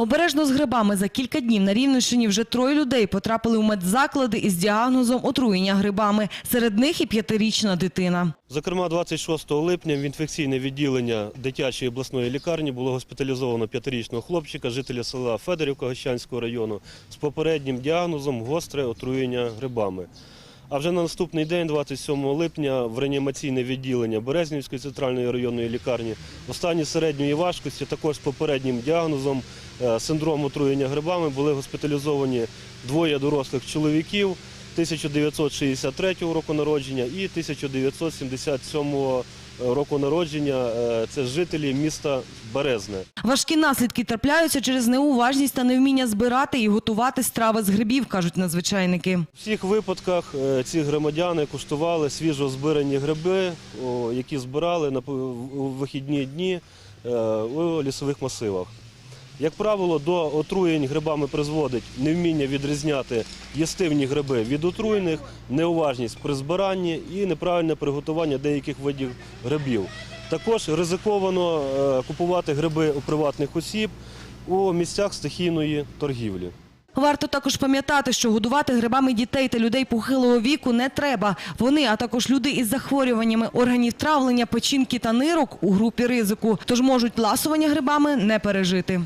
Обережно з грибами за кілька днів на Рівненщині вже троє людей потрапили у медзаклади із діагнозом отруєння грибами. Серед них і п'ятирічна дитина. Зокрема, 26 липня в інфекційне відділення дитячої обласної лікарні було госпіталізовано п'ятирічного хлопчика, жителя села Федорівка Гощанського району, з попереднім діагнозом гостре отруєння грибами. А вже на наступний день, 27 липня, в реанімаційне відділення Березнівської центральної районної лікарні в стані середньої важкості, також з попереднім діагнозом синдрому синдром отруєння грибами, були госпіталізовані двоє дорослих чоловіків 1963 року народження і 1977 року народження. Е, Це жителі міста Березне. Важкі наслідки трапляються через неуважність та невміння збирати і готувати страви з грибів, кажуть надзвичайники. В всіх випадках е, ці громадяни куштували свіжо збирані гриби, які збирали на у вихідні дні е, у лісових масивах. Як правило, до отруєнь грибами призводить невміння відрізняти їстивні гриби від отруєних, неуважність при збиранні і неправильне приготування деяких видів грибів. Також ризиковано е, купувати гриби у приватних осіб у місцях стихійної торгівлі. Варто також пам'ятати, що годувати грибами дітей та людей похилого віку не треба. Вони, а також люди із захворюваннями органів травлення, печінки та нирок у групі ризику, тож можуть ласування грибами не пережити.